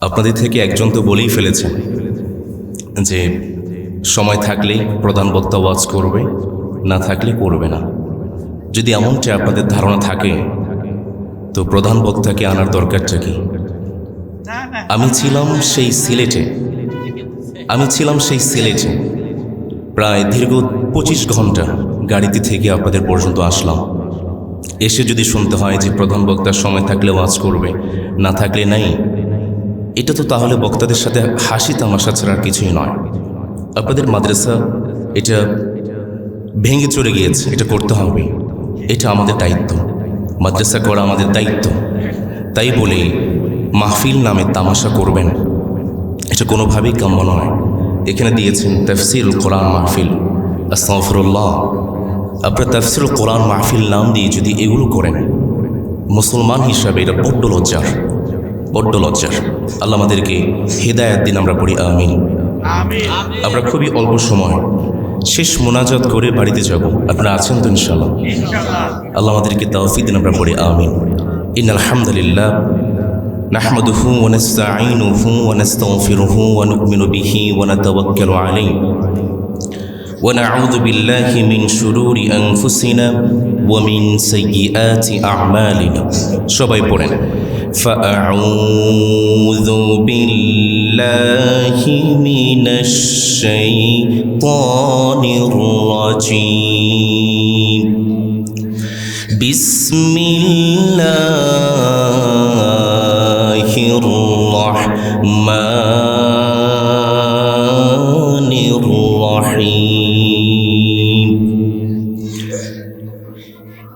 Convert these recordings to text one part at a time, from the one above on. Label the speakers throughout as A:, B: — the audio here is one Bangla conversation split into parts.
A: আপনাদের থেকে একজন তো বলেই ফেলেছেন যে সময় থাকলে প্রধান বক্তা ওয়াজ করবে, না থাকলে করবে না। যদি এমনটা আপনাদের ধারণা থাকে, তো প্রধান বক্তাকে আনার দরকারটা কি? আমি ছিলাম সেই সিলেটে। আমি ছিলাম সেই সিলেটে। প্রায় দীর্ঘ পঁচিশ ঘণ্টা গাড়িতে থেকে আপনাদের পর্যন্ত আসলাম। এসে যদি শুনতে হয় যে প্রধান বক্তার সময় থাকলে ওয়াজ করবে, না থাকলে নাই এটা তো তাহলে বক্তাদের সাথে হাসি তামাশা ছাড়া আর কিছুই নয়। আপনাদের মাদ্রাসা, এটা ভেঙে চলে গিয়েছে, এটা করতে হবে। এটা আমাদের দায়িত্ব। মাদ্রাসা করা আমাদের দায়িত্ব। তাই বলে মাহফিল নামে তামাশা করবেন। এটা কোনোভাবেই কাম্য নয়। এখানে দিয়েছেন তফসিল কোরআন মাহফিল। আস্তফরুল্লাহ আপনার তফসিল কোরআন মাহফিল নাম দিয়ে যদি এগুলো করেন, মুসলমান হিসাবে এটা বড্ড লজ্জার। বড্ড লজ্জার আল্লাহ আমাদেরকে হেদায়াত দিন আমরা পড়ি আমিন আমরা খুবই অল্প সময় শেষ মোনাজাত করে বাড়িতে যাব আপনারা আছেন তো ইনশাল্লাহ আল্লাহ আমাদেরকে তাওফিক দিন আমরা পড়ি আমিন ইন আলহামদুলিল্লাহ نحمده ونستعينه ونستغفره ونؤمن به ونتوكل عليه ونعوذ بالله من شرور أنفسنا ومن سيئات أعمالنا সবাই পড়েন فأعوذ بالله من الشيطان الرجيم بسم الله الرحمن الرحيم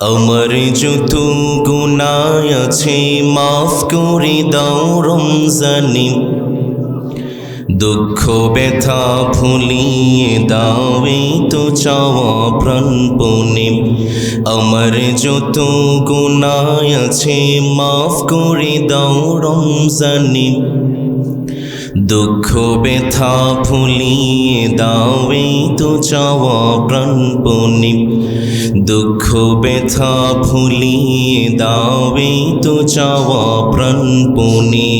A: আমার যত গুনায় আছে, মাফ করে দাও রমজানি। দুঃখ, ব্যথা ভুলিয়ে দাও তো চাওয়া প্রাণপণে। আমার যত গুনায় আছে, মাফ করে দাও রমজানি। দুঃখ ব্যথা ভুলিয়ে দাও এই তো চাওয়া প্রাণপণে দুঃখ ব্যথা ভুলিয়ে দাও এই তো চাওয়া প্রাণপণে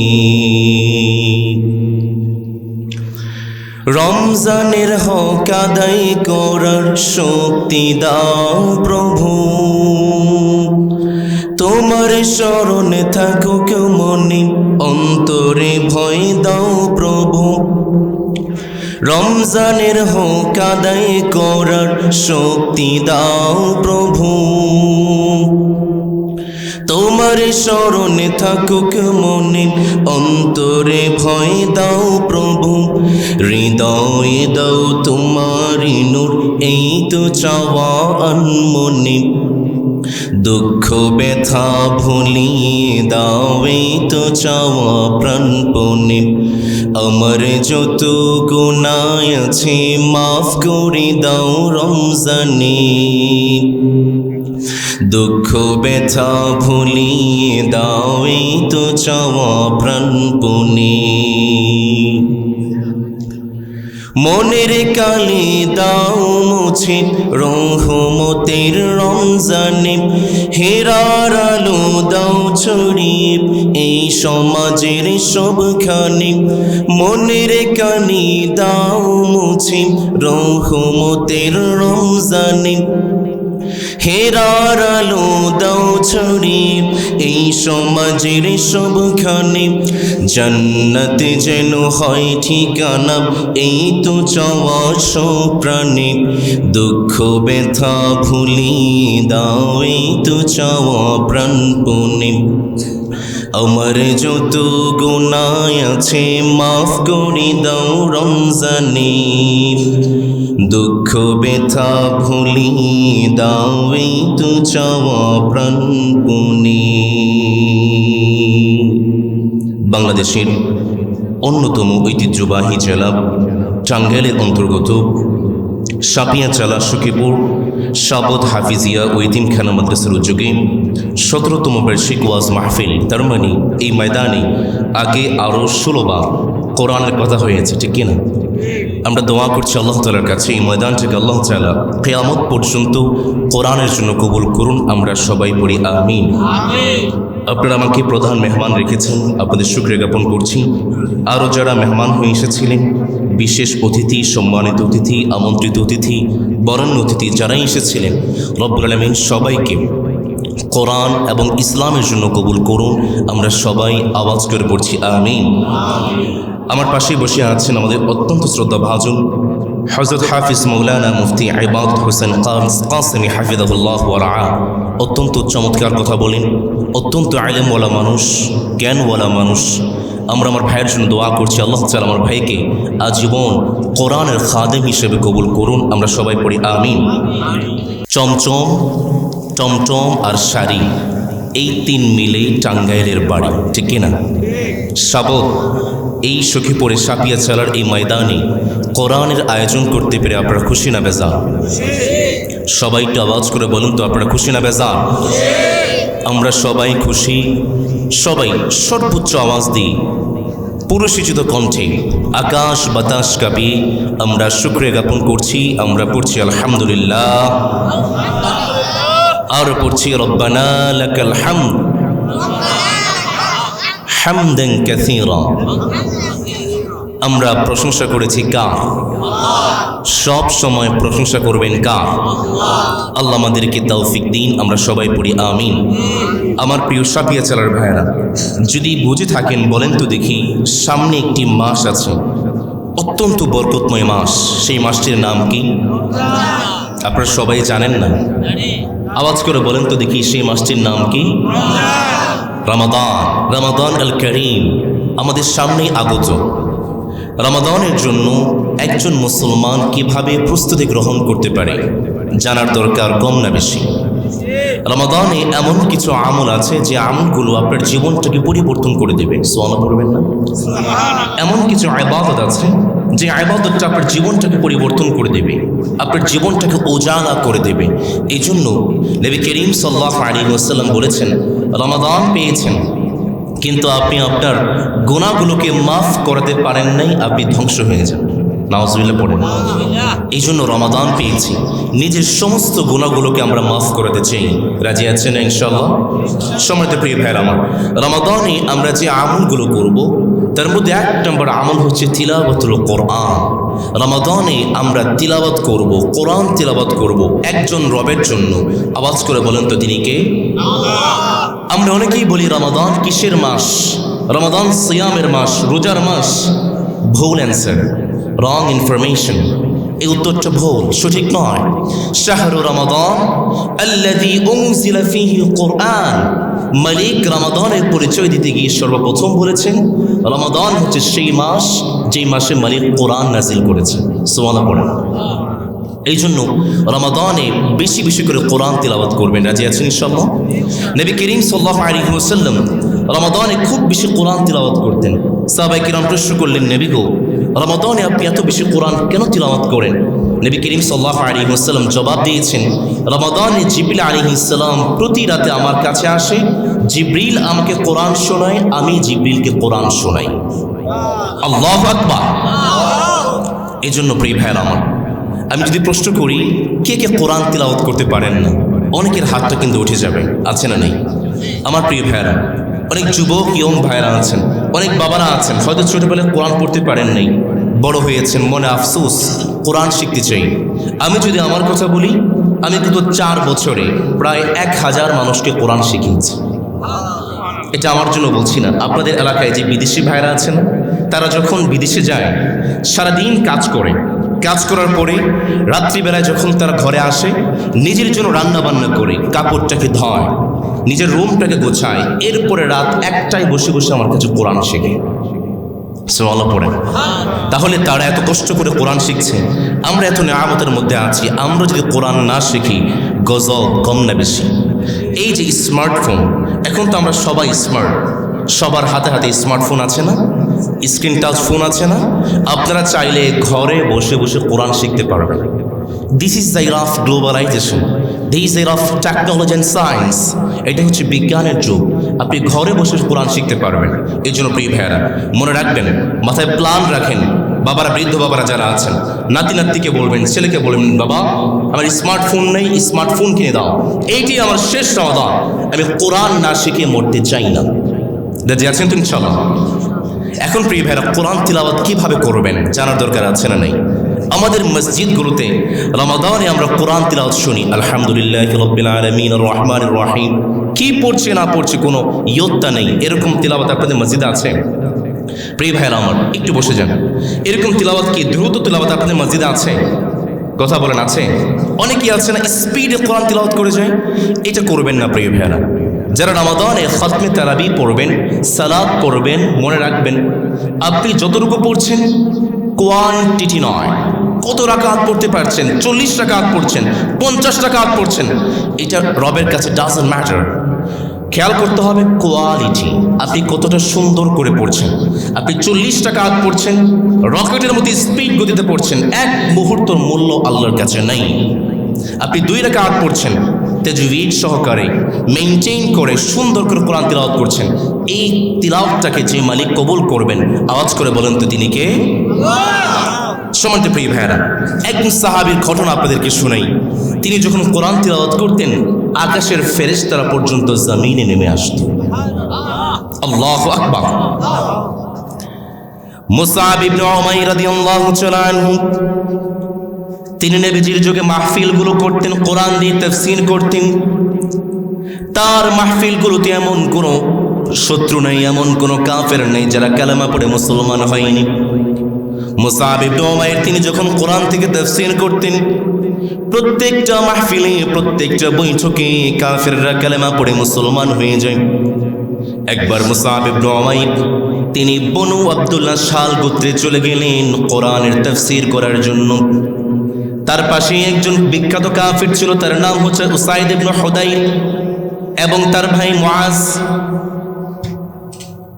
A: রমজানের হক আদায় করার শক্তি দাও প্রভু। তোমার স্মরণে থাকুক মনে। অন্তরে ভয় দাও প্রভু। রমজানের হোক আদায় করার শক্তি দাও প্রভু। তোমার স্মরণে থাকুক মনে। অন্তরে ভয় দাও প্রভু। হৃদয়ে দাও তোমার নূর, এই তো চাওয়া আনমনে। দুঃখ ব্যথা ভুলিয়ে দাও, এই তো চাওয়া প্রাণপণে আমার যত গুণায় আছে মাফ করে দাও রমজানে। দুঃখ ব্যথা ভুলিয়ে দাও, এই তো চাওয়া প্রাণপণে মনের কালি দাও মুছে রহমতের রমজানে হেরার আলো দাও ছড়িয়ে, এই সমাজের সবখানে মনের কালি দাও মুছে রহমতের রমজানে হেরার আলো দাও ছড়ি, এই সমাজের সবখানে। জান্নাতে যেন হয় ঠিকানা, এই তো চাওয়া প্রাণে দুঃখ, ব্যথা ভুলি দাও, এই তো চাওয়া প্রাণপণে। আমার যত গুণায় আছে, মাফ করে দাও রমজানে। দুঃখ, ব্যথা ভুলিয়ে দাও এই তো চাওয়া প্রাণপণে। বাংলাদেশের অন্যতম ঐতিহ্যবাহী জেলা টাঙ্গাইলের অন্তর্গত সাপিয়া চালা সখীপুর সাবদ হাফিজিয়া ও ইতিমখানা মাদ্রাসার উদ্যোগে সতেরোতম বার্ষিক ওয়াজ মাহফিল। তার মানে এই ময়দানে আগে আরও ষোলোবার কোরআনের কথা হয়েছে, ঠিক কিনা? আমরা দোয়া করছি আল্লাহ তালার কাছে, এই ময়দানটাকে আল্লাহ তালা কেয়ামত পর্যন্ত কোরআনের জন্য কবুল করুন, আমরা সবাই পড়ি আমিন। আপনারা আমাকে প্রধান মেহমান রেখেছেন, আপনাদের শুক্রিয়া জ্ঞাপন করছি। আরও যারা মেহমান হয়ে এসেছিলেন, বিশেষ অতিথি, সম্মানিত অতিথি, আমন্ত্রিত অতিথি, বরণ্য অতিথি যারাই এসেছিলেন, রব্বুল আলমিন সবাইকে কোরআন এবং ইসলামের জন্য কবুল করুন। আমরা সবাই আওয়াজ করে পড়ছি, আমিন। আমার পাশেই বসে আছেন আমাদের অত্যন্ত শ্রদ্ধা ভাজন হজরত হাফিজ মৌলানা মুফতি আইবাদ হোসেন কাসেমি হাফিদাহুল্লাহ ওয়ালা অত্যন্ত চমৎকার কথা বলেন, অত্যন্ত আলেমওয়ালা মানুষ, জ্ঞানওয়ালা মানুষ। আমরা আমার ভাইয়ের জন্য দোয়া করছি, আল্লাহ তালা আমার ভাইকে আজীবন কোরআনের খাদেম হিসেবে কবুল করুন। আমরা সবাই পড়ি, আমিন। চমচম টমটম আর শাড়ি, এই তিন মিলেই টাঙ্গাইলের বাড়ি, ঠিক কিনা সাবক, এই সখীপুরে সাপিয়া চালার এই ময়দানে কোরআনের আয়োজন করতে পেরে আপনারা খুশি না বেজা? সবাই একটু আওয়াজ করে বলুন তো আপনারা খুশি না বেজা? আমরা সবাই খুশি, সবাই সর্বোচ্চ আওয়াজ দিই। পুরুষিচিত কণ্ঠে, আকাশ বাতাস কাঁপিয়ে আমরা শুক্রিয়া জ্ঞাপন করছি, আমরা পড়ছি আলহামদুলিল্লাহ। আর পড়ছি আমরা প্রশংসা করেছি কা সব সময় প্রশংসা করবেন কা আল্লাহ আমাদেরকে তৌফিক দিন, আমরা সবাই পড়ি, আমিন। আমার প্রিয় সাপিয়া চালার ভাইয়েরা, যদি বুঝে থাকেন, বলেন তো দেখি, সামনে একটি মাস আছে। অত্যন্ত বরকতময় মাস। সেই মাসটির নাম কি? আপনারা সবাই জানেন না? আওয়াজ করে বলেন তো দেখি সেই মাসটির নাম কি? রামাদান। রামাদান আল করিম। আমাদের সামনেই আগত। রামাদানের জন্য একজন মুসলমান কীভাবে প্রস্তুতি গ্রহণ করতে পারে জানার দরকার কম না বেশি। রমাদানে এমন কিছু আমল আছে যে আমলগুলো আপনার জীবনটাকে পরিবর্তন করে দেবে। সোয়ালা পড়বেন না? এমন কিছু আবাদত আছে যে আবাদতটা আপনার জীবনটাকে পরিবর্তন করে দেবে, আপনার জীবনটাকে ওজালা করে দেবে। এই জন্য নবী করিম সাল্লাহ আলী ওসাল্লাম বলেছেন, রমাদান পেয়েছেন, কিন্তু আপনি আপনার গুণাগুলোকে মাফ করাতে পারেন নাই, আপনি ধ্বংস হয়ে যান। নাওজবিল্লা পড়েন এই জন্য রমাদান পেয়েছি। নিজের সমস্ত গুণাগুলোকে আমরা মাফ করতে চাই রাজি আছেন ইনশাল্লাহ সময় প্রিয় ভাইয়ের আমার, রমাদানে আমরা যে আমলগুলো করব, তার মধ্যে এক নম্বর আমল হচ্ছে তিলাবতুল কোরআন। রমাদানে আমরা তিলাবত করব, কোরআন তিলাবত করব একজন রবের জন্য। আওয়াজ করে বলেন তো তিনি কে? আমরা অনেকেই বলি রমাদান কিসের মাস? রমাদান সিয়ামের মাস, রোজার মাস। ভুল অ্যান্সার। রং ইনফরমেশন এই উত্তরটা ভুল, সঠিক নয়। শাহরু রমাদান ফীহি কোরআন মালিক রমাদানের পরিচয় দিতে গিয়ে সর্বপ্রথম বলেছেন, রমাদান হচ্ছে সেই মাস, যেই মাসে মালিক কোরআন নাজিল করেছেন সোমানা পড়েন। এই জন্য রমাদানে বেশি বেশি করে কোরআন তিলাবাত করবেন। রাজি আছেন ইনশাল্লাহ নবী করিম সাল্লাহ আলী ওসাল্লাম রমাদানে খুব বেশি কোরআন তিলাবাত করতেন। সাহাবাই কিরাম প্রশ্ন করলেন, নবী গো রমাদানে আপনি এত বেশি কোরআন কেন তিলাবাত করেন? নবী করিম সাল্লাহ আলী ওসাল্লাম জবাব দিয়েছেন, রমাদানে জিবরিল আলী ইসলাম প্রতি রাতে আমার কাছে আসে, জিব্রিল আমাকে কোরআন শোনায়, আমি জিব্রিলকে কোরআন শোনাই। আল্লাহ আকবার। এই জন্য প্রিয় ভাইয়ের আমার, আমি যদি প্রশ্ন করি, কে কে কোরআন তিলাওয়াত করতে পারেন না? অনেকের হাতটা কিন্তু উঠে যাবে, আছে না নেই? আমার প্রিয় ভাইয়েরা, অনেক যুবক, ইয়ং ভাইয়েরা আছেন অনেক বাবারা আছেন, হয়তো ছোটবেলায় কোরআন পড়তে পারেন নাই। বড় হয়েছেন, মনে আফসোস, কোরআন শিখতে চাই। আমি যদি আমার কথা বলি, আমি কিন্তু চার বছরে প্রায় এক হাজার মানুষকে কোরআন শিখিয়েছি। এটা আমার জন্য বলছি না। আপনাদের এলাকায় যে বিদেশি ভাইরা আছেন, তারা যখন বিদেশে যায়, সারাদিন কাজ করে। কাজ করার পরে রাত্রিবেলায় যখন তারা ঘরে আসে, নিজের জন্য রান্না বান্না করে, কাপড়টাকে ধয়। নিজের রুমটাকে গোছায়, এরপরে রাত একটাই বসে বসে আমার কাছে কোরআন শেখে। তাহলে তারা এত কষ্ট করে কোরআন শিখছে। আমরা এত নেয়ামতের মধ্যে আছি, আমরা যদি কোরআন না শিখি গজল কম না বেশি। এই যে স্মার্টফোন, এখন তো আমরা সবাই স্মার্ট। সবার হাতে হাতে স্মার্টফোন আছে না? স্ক্রিন টাচ ফোন আছে না? আপনারা চাইলে ঘরে বসে বসে কোরআন শিখতে পারবেন। This is the of globalization this era of technology and science এটা হচ্ছে বিজ্ঞানের যুগ। আপনি ঘরে বসে কোরআন শিখতে পারবেন। এই জন্য প্রিয় ভাইয়েরা, মনে রাখবেন, মাথায় প্ল্যান রাখেন, বাবারা, বৃদ্ধ বাবারা যারা আছেন নাতি নাতিকে বলবেন, ছেলেকে বলবেন, বাবা, আমার স্মার্টফোন নেই, স্মার্টফোন কিনে দাও। এইটি আমার শেষ সমাধান। আমি কোরআন না শিখে মরতে চাই না। দাদি আছেন তুমি চলো এখন প্রিয় ভাইরা কোরআন তিলাওয়াত কীভাবে করবেন, জানার দরকার আছে না নাই? আমাদের মসজিদগুলোতে রমাদানে আমরা কোরআন তিলাওয়াত শুনি। আলহামদুলিল্লাহ আলামিন রহমান রহিম। কি পড়ছে, না পড়ছে কোনো ইয়ত্তা নেই। এরকম তিলাওয়াত আপনাদের মসজিদে আছে? প্রিয় ভাইরা আমার, একটু বসে যান। এরকম তিলাওয়াত কি? দ্রুত তিলাওয়াত আপনাদের মসজিদে আছে? কথা বলেন, আছে? অনেকেই আছে না, স্পিডে কোরআন তিলাওয়াত করে যায়? এটা করবেন না, প্রিয় ভাইয়ারা। যারা রমাদানে খতমে তারাবি পড়বেন সালাদ পড়বেন, মনে রাখবেন, আপনি যতটুকু পড়ছেন, কোয়ান্টিটি নয়। কত রাকাত পড়তে পারছেন? চল্লিশ টাকা রাকাত পড়ছেন, পঞ্চাশ টাকা রাকাত পড়ছেন। এটা রবের কাছে ডাজন্ট ম্যাটার খেয়াল করতে হবে কোয়ালিটি আপনি কতটা সুন্দর করে পড়ছেন। আপনি চল্লিশ টাকা হাত পড়ছেন, রকেটের মতো স্পিড গতিতে পড়ছেন, এক মুহূর্তর মূল্য আল্লাহর কাছে নেই। আপনি দুই টাকা হাত পড়ছেন তেজুইড সহকারে মেনটেইন করে, সুন্দর করে কোরআন তিলাওয়াত করছেন। এই তিলাওয়াতটাকে যে মালিক কবুল করবেন, আওয়াজ করে বলেন তো তিনি কে? সমান্ত প্রিয় ভাইয়েরা, একজন সাহাবির ঘটনা আপনাদেরকে শুনাই। তিনি যখন কোরআন তিলাওয়াত করতেন, আকাশের ফেরেশতারা পর্যন্ত জমিনে নেমে আসত। আল্লাহু আকবার। মুসাব ইবনে উমাইর রাদিয়াল্লাহু তাআলা আনহু, তিনি নবীজির যুগে মাহফিলগুলো করতেন, কোরআন দিয়ে তাফসীর করতেন। তার মাহফিলগুলোতে এমন কোনো শত্রু নেই, এমন কোনো কাফের নেই যারা কালেমা পড়ে মুসলমান হয়নি। তিনি যখন কোরআন থেকে তাফসীর করতেন, প্রত্যেকটা মাহফিলে, প্রত্যেকটা বৈঠকে কাফেররা কালেমা পড়ে মুসলমান হয়ে যায়। একবার মুসাব ইবনে তিনি বনু আব্দুল্লাহ শাল গোত্রে চলে গেলেন কোরআনের তফসির করার জন্য। তার পাশে একজন বিখ্যাত কাফির ছিল, তার নাম হচ্ছে উসাইদ ইবনে হুদাইর এবং তার ভাই মুআজ।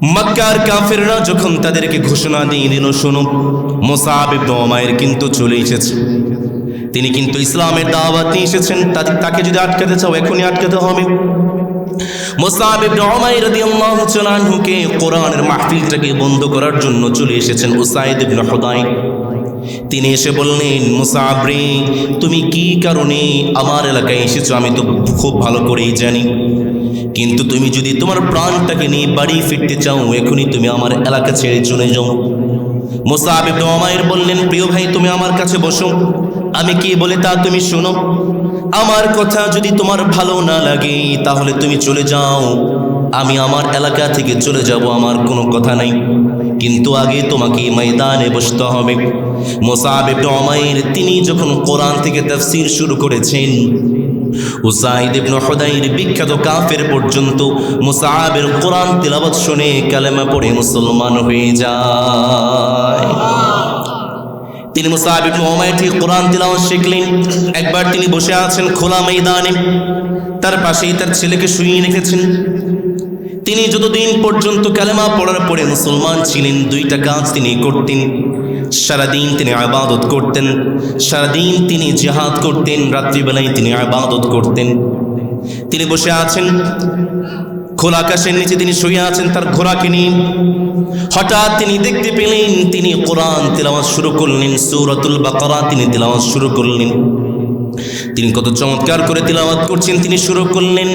A: মক্কার কাফেররা যখন তাদেরকে ঘোষণা দিয়ে দিল, শোনো, মোসাব ইবনে উমাইর কিন্তু চলে এসেছে। তিনি কিন্তু ইসলামের দাওয়াত নিয়ে এসেছেন। তাকে যদি আটকাতে চাও, এখনই আটকাতে হবে। রাদিয়াল্লাহু কোরআনের মাহফিলটাকে বন্ধ করার জন্য চলে এসেছেন উসাইদ ইবনে তিনি এসে বললেন, মুসাব রে, তুমি কি কারণে আমার এলাকায় এসেছ? আমি তো খুব ভালো করেই জানি। কিন্তু তুমি যদি তোমার প্রাণটাকে নিয়ে বাড়ি ফিরতে চাও, এখনই তুমি আমার এলাকা ছেড়ে চলে যাও। মোসাব ইবনে উমাইর বললেন, প্রিয় ভাই, তুমি আমার কাছে বসো। আমি কি বলে তা তুমি শোনো। আমার কথা যদি তোমার ভালো না লাগে, তাহলে তুমি চলে যাও। আমি আমার এলাকা থেকে চলে যাব, আমার কোনো কথা নাই। কিন্তু আগে তোমাকে ময়দানে বসতে হবে। মোসাব ইবনে উমাইর, তিনি যখন কোরআন থেকে তাফসীর শুরু করেছেন উসাইদ ইবনে হুদাইর বিখ্যাত কাফের পর্যন্ত মুসাহাবের কোরআন তিলাওয়াত শুনে কালেমা পড়ে মুসলমান হয়ে যায়। তিনি মুসাহাব ইবনে কোরআন তিলাওয়াত শিখলেন। একবার তিনি বসে আছেন খোলা ময়দানে। তার পাশেই তার ছেলেকে শুইয়ে রেখেছেন। তিনি যতদিন পর্যন্ত কালেমা পড়ার পরে মুসলমান ছিলেন, দুইটা কাজ তিনি করতেন। সারাদিন তিনি আবাদত করতেন, সারাদিন তিনি জিহাদ করতেন, রাত্রিবেলায় তিনি আবাদত করতেন। তিনি বসে আছেন, খোলা আকাশের নিচে তিনি শুয়ে আছেন তার ঘোড়াকে নিয়ে। হঠাৎ তিনি দেখতে পেলেন তিনি কোরআন তেলাওয়াত শুরু করলেন, সূরাতুল বাকারা তিনি তেলাওয়াত শুরু করলেন। তিনি কত চমৎকার করে তিলাওয়াত করছেন, তিনি শুরু করলেন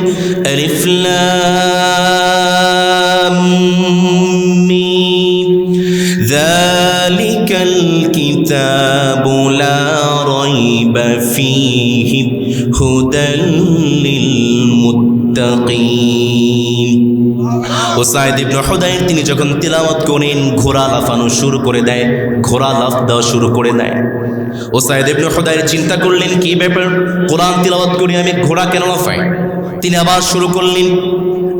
A: কিতাবু লা রাইবা ফীহি হুদাল লিল মুত্তাকিন ওসাইদ ইবনে তিনি যখন তিলাওয়াত করেন, ঘোড়া লাফানো শুরু করে দেয়, ঘোড়া লাফ দেওয়া শুরু করে দেয়। ওসাইদ ইবনে হুদাইর চিন্তা করলেন, কি ব্যাপার? কোরআন তিলাওয়াত করি আমি, ঘোড়া কেন লাফাই তিনি আবার শুরু করলেন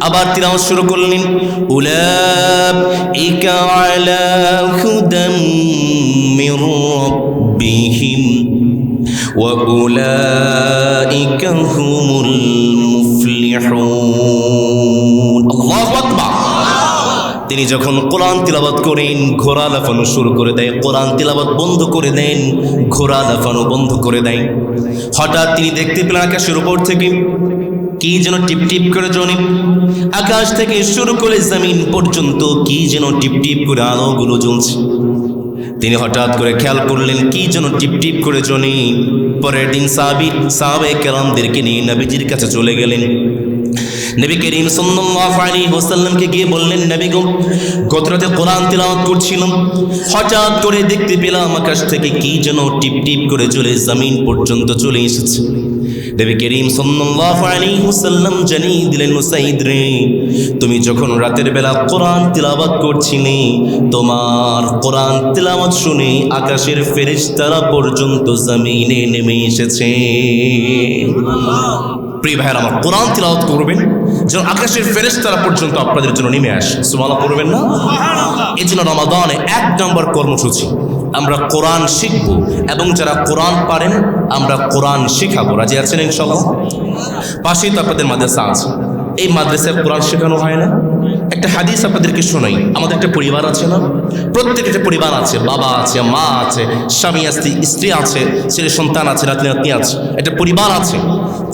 A: আবার তিলাওয়াত শুরু করলেন, উলাইকা আলা হুদাম তিনি যখন কোরআন তিলাবত করেন ঘোড়া লাফানো শুরু করে দেয়, কোরআন তিলাবত বন্ধ করে দেন ঘোড়া লাফানো বন্ধ করে দেয়। হঠাৎ তিনি দেখতে পেলেন আকাশের উপর থেকে কি যেন টিপ টিপ করে জনি? আকাশ থেকে শুরু করে জমিন পর্যন্ত কি যেন টিপ টিপ করে আলোগুলো জ্বলছে। তিনি হঠাৎ করে খেয়াল করলেন, কি যেন টিপ টিপ করে জনি। পরের দিন সাহাবি সাহাবে কেরামদেরকে নিয়ে নবীজির কাছে চলে গেলেন। নবী করিম সাল্লাল্লাহু আলাইহি ওয়াসাল্লামকে গিয়ে বললেন, নবী গো গত রাতে কোরআন তিলাওয়াত করছিলাম। হঠাৎ করে দেখতে পেলাম আকাশ থেকে কি যেন টিপ টিপ করে চলে জমিন পর্যন্ত চলে এসেছে। নবী করিম সাল্লাল্লাহু আলাইহি ওয়াসাল্লাম জানিয়ে দিলেন মুসাইদ রে তুমি যখন রাতের বেলা কোরআন তিলাওয়াত করছিলে তোমার কোরআন তিলাওয়াত শুনে আকাশের ফেরেশতারা পর্যন্ত জমিনে নেমে এসেছে। প্রিয় ভাইয়ের আমার কোরআন তিলাওয়াত করবেন যেন আকাশের ফেরেশতারা পর্যন্ত আপনাদের জন্য নেমে আসে। সুবহানাল্লাহ করবেন না? এই জন্য রমাদানে এক নম্বর কর্মসূচি আমরা কোরআন শিখব এবং যারা কোরআন পারেন, আমরা কোরআন শিখাবো। রাজি আছেন ইনশাল্লাহ পাশেই তো আপনাদের মাদ্রাসা আছে। এই মাদ্রাসায় কোরআন শেখানো হয় না। একটা হাদিস আপনাদেরকে শোনাই। আমাদের একটা পরিবার আছে না? প্রত্যেকটা পরিবার আছে। বাবা আছে, মা আছে, স্বামী স্ত্রী স্ত্রী আছে, ছেলে সন্তান আছে, নাতনি নাতনি আছে। একটা পরিবার আছে।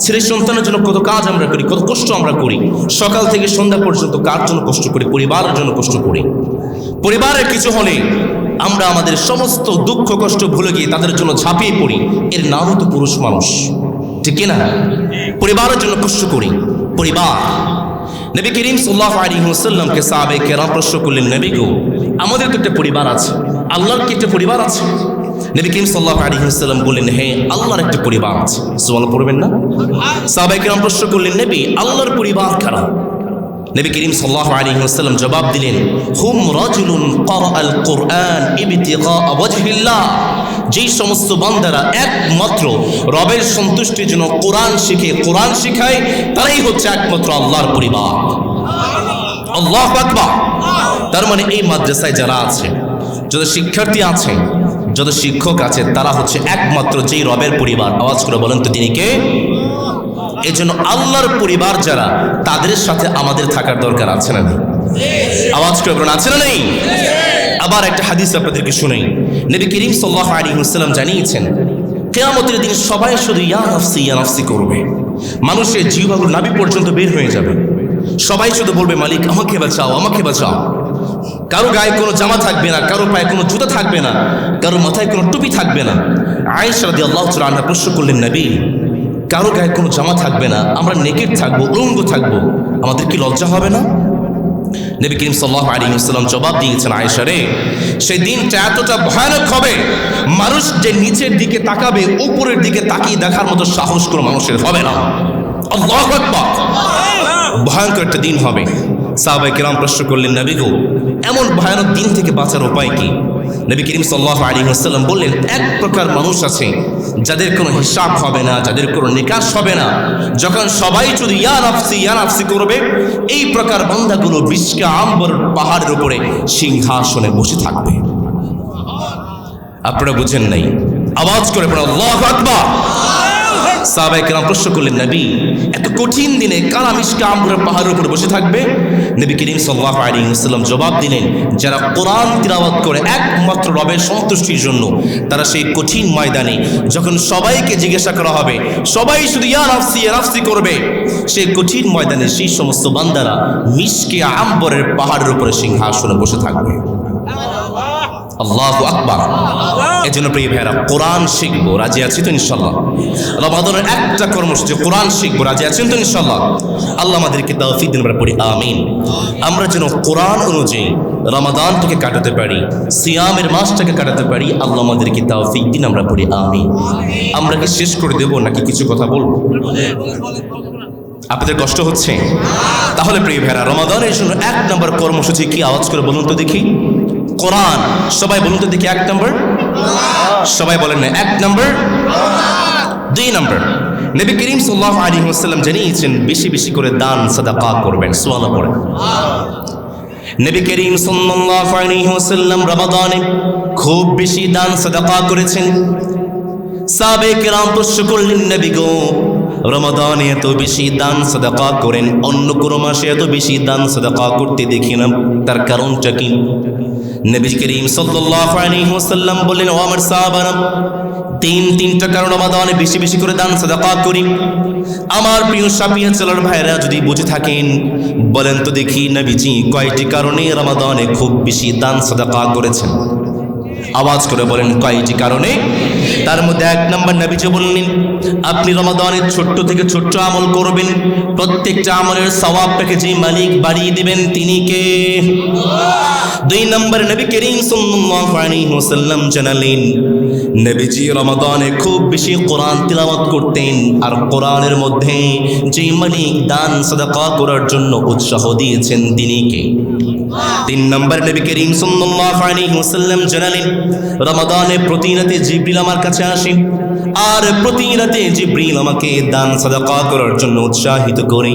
A: ছেলে সন্তানের জন্য কত কাজ আমরা করি, কত কষ্ট আমরা করি। সকাল থেকে সন্ধ্যা পর্যন্ত কার জন্য কষ্ট করি? পরিবারের জন্য কষ্ট করি। পরিবারের কিছু হলে আমরা আমাদের সমস্ত দুঃখ, কষ্ট, ভুলে গিয়ে তাদের জন্য ঝাঁপিয়ে পড়ি। এর নাম তো পুরুষ মানুষ। ঠিক না পরিবারের জন্য কষ্ট করি। পরিবার। নবী করিম সাল্লাহ আলী হুসাল্লামকে সাহাবে কেরাম প্রশ্ন করলেন, নবী গো, আমাদের তো একটা পরিবার আছে। আল্লাহর কি একটা পরিবার আছে? নবী করিম সাল্লাহ আলী বললেন হ্যাঁ আল্লাহর একটা পরিবার আছে। সুমাল পড়বেন না? সাহাবে কেরাম প্রশ্ন করলেন, নবী, আল্লাহর পরিবার কারা? নবী করিম সাল্লাহ আলী ওয়াসাল্লাম জবাব দিলেন, হুম রাজুলুন ক্বরাআল কুরআন যেই সমস্ত বান্দারা একমাত্র রবের সন্তুষ্টির জন্য কোরআন শিখে কোরআন শিখায়, তারাই হচ্ছে একমাত্র আল্লাহর পরিবার। আল্লাহ আকবার। তার মানে এই মাদ্রাসায় যারা আছে যত শিক্ষার্থী আছে যত শিক্ষক আছে, তারা হচ্ছে একমাত্র যেই রবের পরিবার। আওয়াজ করে বলেন তো তিনি কে? এই জন্য আল্লাহর পরিবার যারা, তাদের সাথে আমাদের থাকার দরকার আছে না নেই? আওয়াজ করে বলুন আছে না নেই? আবার একটা হাদিস আপনাদেরকে শুনেই। নবী করিম সাল্লাহ আলী হুসাল্লাম জানিয়েছেন, কেয়ামতের দিন সবাই শুধু ইয়া নফসি ইয়া নফসি করবে। মানুষের জিহ্বাগুলো নাবি পর্যন্ত বের হয়ে যাবে। সবাই শুধু বলবে, মালিক, আমাকে বাঁচাও আমাকে বাঁচাও। কারও গায়ে কোনো জামা থাকবে না, কারও পায়ে কোনো জুতা থাকবে না, কারও মাথায় কোনো টুপি থাকবে না। আয়েশা রাদি আল্লাহ আনহা প্রশ্ন করলেন, নবী কারও গায়ে কোনো জামা থাকবে না, আমরা নেকেট থাকব, উলঙ্গ থাকব। আমাদের কি লজ্জা হবে না? নবী করিম সাল্লাহ আলী জবাব দিয়েছেন আয়েশা রে, সেই দিনটা এতটা ভয়ানক হবে, মানুষ যে নিচের দিকে তাকাবে, উপরের দিকে তাকিয়ে দেখার মতো সাহস কোনো মানুষের হবে না। ভয়ঙ্কর একটা দিন হবে। সাহাবাই কেরাম প্রশ্ন করলেন, নবী গো, এমন ভয়ানক দিন থেকে বাঁচার উপায় কি? নবী করিম সাল্লাহ আলী আসাল্লাম বললেন, এক প্রকার মানুষ আছে যাদের কোনো হিসাব হবে না, যাদের কোনো নিকাশ হবে না। যখন সবাই যদি ইয়ার নাফসি ইয়ার নাফসি করবে, এই প্রকার বান্দাগুলো বিষ্কা আম্বর পাহাড়ের উপরে সিংহাসনে বসে থাকবে। আপনারা বুঝেন নাই। আওয়াজ করে পড়া আল্লাহ আকবার! সাহাবাই প্রশ্ন করলেন, নবী, এত কঠিন দিনে কারা পাহাড়ের বসে থাকবে? নবী করিম সাল্লাহ আলী সাল্লাম জবাব দিলেন, যারা কোরআন তিলাওয়াত করে একমাত্র রবের সন্তুষ্টির জন্য, তারা সেই কঠিন ময়দানে যখন সবাইকে জিজ্ঞাসা করা হবে, সবাই শুধু, ইয়া নাফসি ইয়া নাফসি করবে, সেই কঠিন ময়দানে সেই সমস্ত বান্দারা মিসকে আম্বরের পাহাড়ের উপরে সিংহাসনে বসে থাকবে। আল্লাহ আকবার। এই জন্য প্রিয় ভাইরা কোরআন শিখব, রাজি আছি তো ইনশাল্লাহ? রমাদানের একটা কর্মসূচি, কোরআন শিখব, রাজি আছেন তো ইনশাল্লাহ? আল্লাহ আমাদেরকে তৌফিক দিন, আমরা পড়ি, আমিন। আমরা যেন কোরআন অনুযায়ী রমাদানটাকে কাটাতে পারি, সিয়ামের মাসটাকে কাটাতে পারি, আল্লাহ আমাদেরকে তৌফিক দিন, আমরা পড়ি, আমিন। আমরা কি শেষ করে দেবো, নাকি কিছু কথা বলব? আপনাদের কষ্ট হচ্ছে? তাহলে প্রিয় ভাইরা রমাদানের জন্য এক নম্বর কর্মসূচি কি? আওয়াজ করে বলুন তো দেখি। কোরআন। সবাই বলুন তো দেখি এক নম্বর। সবাই বলেন না, এক নম্বর। দুই নম্বর। নবী করিম সাল্লাহ আলী ওয়াসাল্লাম জানিয়েছেন, বেশি বেশি করে দান, সাদাকা করবেন সোয়ালা পড়ে। নবী করিম সাল্লাল্লাহু আলাইহি ওয়াসাল্লাম রমাদানে খুব বেশি দান, সাদাকা করেছেন। সাহাবে কেরাম প্রশ্ন করলেন, নবী গো, রমাদানে এত বেশি দান, সাদাকা করেন, অন্য কোনো মাসে এত বেশি দান, সাদাকা করতে দেখি না। তার কারণটা কি? নবী করিম ওয়াসাল্লাম বললেন, ও আমার সাহাবারা তিন তিনটা কারণ রমাদানে বেশি বেশি করে দান সাদাকা করি। আমার প্রিয় সাপিয়া চলার ভাইরা যদি বুঝে থাকেন, বলেন তো দেখি নবীজি কয়েকটি কারণে রমাদানে খুব বেশি দান সাদাকা করেছেন। আওয়াজ করে বলেন কয়েকটি কারণে? তার মধ্যে এক নম্বর নবীজি বললেন, আপনি রমাদানের ছোট্ট থেকে ছোট্ট আমল করবেন। প্রত্যেকটা আমলের সওয়াবটাকে যে মালিক বাড়িয়ে দিবেন তিনি কে? দুই নম্বর নবী করিম ওয়াসাল্লাম জানালেন, নবীজি রমাদানে খুব বেশি কোরআন তিলাওয়াত করতেন আর কোরআনের মধ্যে যে মালিক দান, সাদাকা করার জন্য উৎসাহ দিয়েছেন তিনি কে? তিন নম্বর নবী করিম সাল্লাল্লাহু আলাইহি ওয়াসাল্লাম জানালেন, রমাদানে প্রতি রাতে জিবরিল আমার কাছে আসে, আর প্রতি রাতে জিবরিল আমাকে দান সাদাকা করার জন্য উৎসাহিত করে।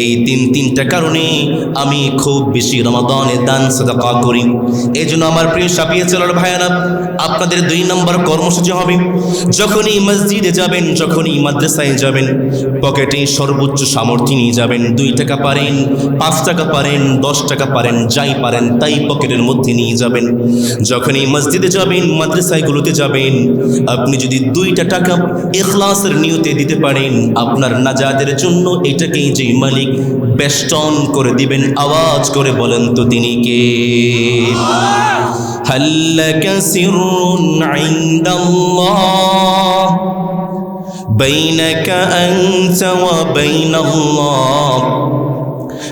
A: এই তিন, তিনটা কারণে আমি খুব বেশি রমাদানে দান সাদাকা করি। এই জন্য আমার প্রিয় সাপিয়ে চলার ভাইয়ারা, আপনাদের দুই নম্বর কর্মসূচি হবে, যখনই মসজিদে যাবেন, যখনই মাদ্রাসায় যাবেন, পকেটে সর্বোচ্চ সামর্থ্য নিয়ে যাবেন। দুই টাকা পারেন, পাঁচ টাকা পারেন, দশ টাকা পারেন যাই পারেন, তাই পকেটের মধ্যে নিয়ে যাবেন। যখন এই মসজিদে যাবেন মাদ্রাসাগুলোতে যাবেন, আপনি যদি দুইটা টাকা এখলাসের নিয়তে দিতে পারেন, আপনার নাজাদের জন্য এটাকেই যে মালিক বেষ্টন করে দিবেন, আওয়াজ করে বলেন তো তিনি কে? হাল্লাকা সিরুন আইন্দাল্লাহ, বাইনাকা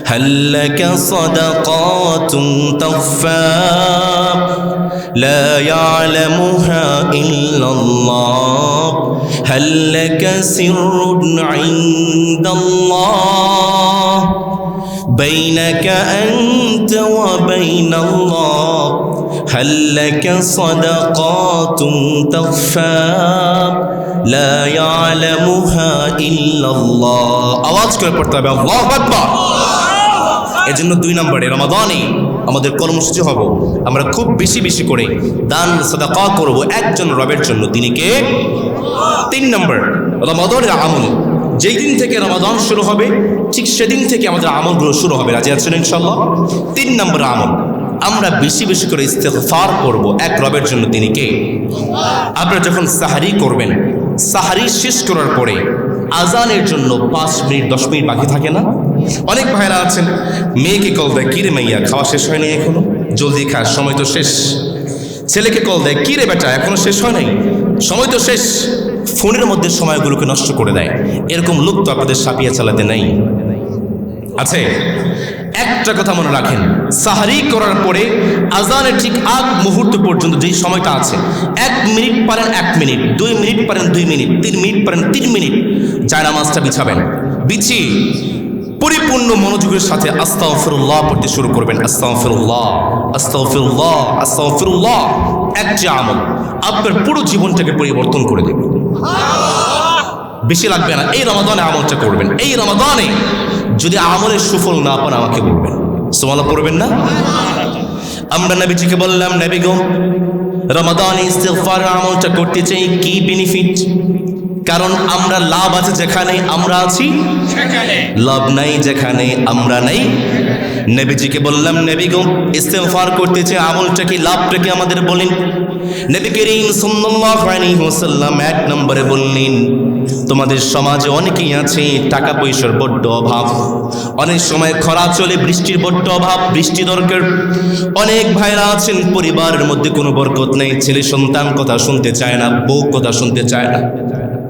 A: هل لك صدقات تخفى؟ لا يعلمها إلا الله. هل لك سر عند الله؟ بينك أنت وبين الله. هل لك صدقات تخفى؟ لا يعلمها إلا الله. أواز كل الله أكبر এজন্য দুই নম্বরে রমাদানে আমাদের কর্মসূচি হব। আমরা খুব বেশি বেশি করে দান সাদাকা করব একজন রবের জন্য, তিনি কে? তিন নম্বর, রমাদানের আমল। যেই দিন থেকে রমাদান শুরু হবে, ঠিক সেদিন থেকে আমাদের আমলগুলো শুরু হবে। রাজি আছেন ইনশাল্লাহ তিন নম্বর আমল, আমরা বেশি বেশি করে ইস্তেফার করব এক রবের জন্য, তিনি কে? আপনারা যখন সাহারি করবেন, সাহারি শেষ করার পরে আজানের জন্য পাঁচ মিনিট, দশ মিনিট বাকি থাকে না? অনেক ভাইরা আছেন। মেয়েকে কল দেয় কিরে মাইয়া, খাওয়া শেষ হয়নি এখনও? জলদি খা, সময় তো শেষ। ছেলেকে কল দেয় কিরে বেটা, এখনও শেষ হয় নাই? সময় তো শেষ। ফোনের মধ্যে সময়গুলোকে নষ্ট করে দেয়। এরকম লোক তো আপনাদের সাপিয়া চালাতে নাই। আছে? একটা কথা মনে রাখেন, সাহারি করার পরে আজানের ঠিক আগ মুহূর্ত পর্যন্ত যেই সময়টা আছে, এক মিনিট পারেন এক মিনিট, দুই মিনিট পারেন দুই মিনিট, তিন মিনিট পারেন তিন মিনিট যায় নামাজটা বিছাবেন। বিছিয়ে পরিপূর্ণ মনোযোগের সাথে আস্তাগফিরুল্লাহ পড়তে শুরু করবেন। আস্তাগফিরুল্লাহ আস্তাগফিরুল্লাহ আস্তাগফিরুল্লাহ। একটি আমল, আপনার পুরো জীবনটাকে পরিবর্তন করে দেবে। বেশি লাগবে না, এই রমাদানে আমলটা করবেন। এই রমাদানে যদি আমলের সুফল না পান, আমাকে বলবেন। সোমালা পড়বেন না? আমরা নবীজিকে বললাম, নবী গো, রমাদানে ইস্তেগফার আমলটা করতে চাই, কি বেনিফিট কারণ আমরা লাভ আছে যেখানে আমরা আছি। লাভ নাই যেখানে আমরা নাই। নবীজিকে বললাম, নবী গো, ইস্তেগফার করতে চাই আমলটা কি, লাভটা কি আমাদের? বলেন, নবী করিম সাল্লাল্লাহু এক নম্বরে বললেন, তোমাদের সমাজে অনেকেই আছে টাকা পয়সার বড্ড অভাব। অনেক সময় খরা চলে, বৃষ্টির বড্ড অভাব, বৃষ্টি দরকার। অনেক ভাইরা আছেন, পরিবারের মধ্যে কোনো বরকত নেই। ছেলে সন্তান কথা শুনতে চায় না, বউ কথা শুনতে চায় না।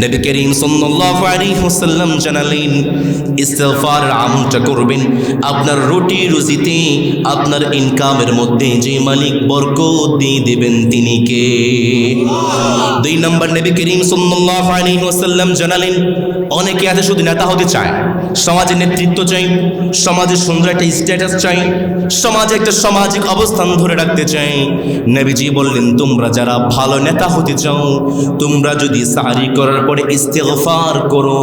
A: নবী করিম সাল্লাল্লাহু আলাইহি ওয়াসাল্লাম জানালেন ইস্তিগফার আমলটা করবেন। আপনার রুটি রুজিতে আপনার ইনকামের মধ্যে যে মালিক বরকত দিয়ে দেবেন তিনি কে? দুই নম্বর নবী করিম সাল্লাল্লাহু আলাইহি ওয়াসাল্লাম জানালেন, অনেকে আছে শুধু নেতা হতে চায় সমাজে নেতৃত্ব চাই সমাজে সুন্দর একটা স্ট্যাটাস চাই সমাজে একটা সামাজিক অবস্থান ধরে রাখতে চাই নবীজি বললেন, তোমরা যারা ভালো নেতা হতে চাও, তোমরা যদি সারি করার পরে ইস্তেফার করো।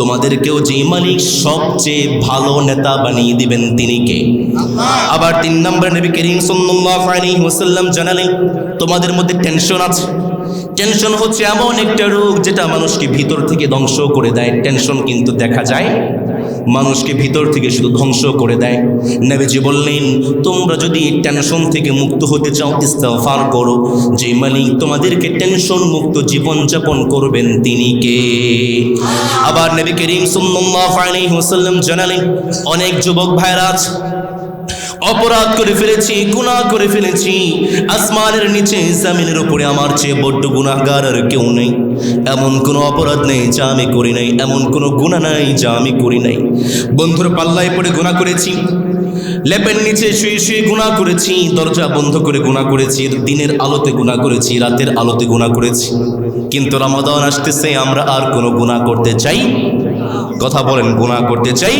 A: তোমাদেরকেও যে মালিক সবচেয়ে ভালো নেতা বানিয়ে দিবেন তিনি কে? আবার তিন নম্বর নবী করিম সাল্লাল্লাহু আলাইহি ওয়াসাল্লাম জানালেন তোমাদের মধ্যে টেনশন আছে। টেনশন হচ্ছে এমন একটা রোগ যেটা মানুষকে ভিতর থেকে ধ্বংস করে দেয়। টেনশন কিন্তু দেখা যায় মানুষকে ভিতর থেকে শুধু ধ্বংস করে দেয়। নেবেজি বললেন, তোমরা যদি টেনশন থেকে মুক্ত হতে চাও ইস্তফার করো। যে মালিক তোমাদেরকে টেনশন মুক্ত জীবন যাপন করবেন, তিনি কে? আবার নবী করিম সাল্লাল্লাহু আলাইহি ওয়াসাল্লাম জানালেন, অনেক যুবক ভাইরা আছে অপরাধ করে ফেলেছি, গুনাহ করে ফেলেছি। আসমানের নিচে, জামিনের উপরে আমার চেয়ে বড্ড গুনাহগার আর কেউ নেই। এমন কোনো অপরাধ নেই যা আমি করি নাই। এমন কোনো গুনাহ নাই যা আমি করি নাই। বন্ধুর পাল্লায় পড়ে গুনাহ করেছি। লেপের নিচে শুয়ে শুয়ে গুনাহ করেছি। দরজা বন্ধ করে গুনাহ করেছি। দিনের আলোতে গুনাহ করেছি। রাতের আলোতে গুনাহ করেছি। কিন্তু রমাদান আসতেছে, আমরা আর কোনো গুনাহ করতে চাই কথা বলেন, গুনাহ করতে চাই।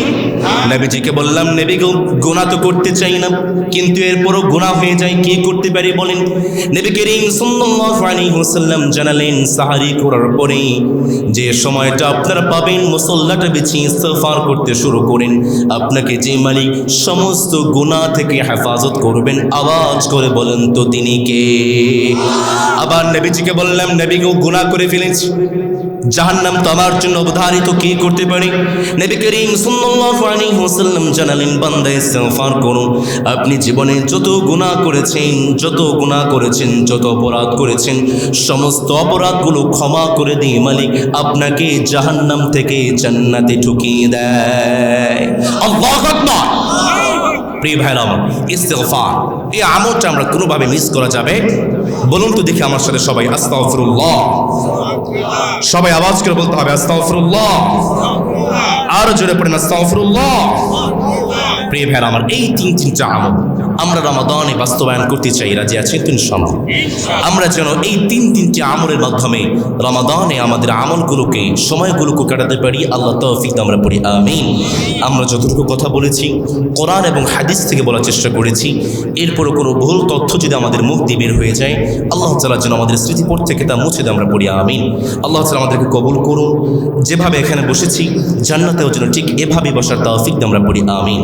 A: নবীজিকে বললাম, নবী গো, গুনাহ তো করতে চাই না, কিন্তু এরপরও গুনাহ হয়ে যায়, কি করতে পারি বলেন? নবী করিম আলাইহি জানালেন, সাহারি করার পরে যে সময়টা আপনারা পাবেন, মুসল্লাটা বিছিয়ে ইস্তেগফার করতে শুরু করেন। আপনাকে যে মালিক সমস্ত গুনাহ থেকে হেফাজত করবেন, আওয়াজ করে বলেন তো তিনি কে? আবার নবীজিকে বললাম, নবী গো, গুনাহ করে ফেলেছি। জাহান্নাম তো আমার জন্য অবধারিত, কি করতে পারি? নবী করিম আলাইহি ওয়াসাল্লাম জানালেন, বান্দা, ইস্তেগফার করুন আপনি জীবনে যত গুনাহ করেছেন, যত গুনাহ করেছেন, যত অপরাধ করেছেন, সমস্ত অপরাধগুলো ক্ষমা করে দিয়ে মালিক আপনাকে জাহান্নাম থেকে জান্নাতে ঢুকিয়ে দেয়। আল্লাহু আকবার! প্রিয় ভাইরা আমার, ইস্তেগফার, এই আমলটা আমরা কোনোভাবে মিস করা যাবে? বলুন তো দেখি আমার সাথে সবাই, আস্তাগফিরুল্লাহ। সবাই আওয়াজ করে বলতে হবে, আস্তাগফিরুল্লাহ। আরও জোরে পড়েন, আস্তাগফিরুল্লাহ। প্রিয় ভাইয়ের, আমার এই তিন তিনটা আমল আমরা রমাদানে বাস্তবায়ন করতে চাই, রাজি আছে তিন সম্ভব আমরা যেন এই তিন তিনটি আমলের মাধ্যমে রমাদানে আমাদের আমলগুলোকে, সময়গুলোকে কাটাতে পারি, আল্লাহ তৌফিক আমরা পড়ি আমিন। আমরা যতটুকু কথা বলেছি, কোরআন এবং হাদিস থেকে বলার চেষ্টা করেছি, এরপরও কোনো ভুল তথ্য যদি আমাদের মুখ দিয়ে বের হয়ে যায়, আল্লাহ তালা যেন আমাদের স্মৃতিপট থেকে তা মুছে আমরা পড়ি, আমিন। আল্লাহ তালা আমাদেরকে কবুল করুন। যেভাবে এখানে বসেছি, জান্নাতেও যেন ঠিক এভাবে বসার তৌফিক আমরা পড়ি, আমিন।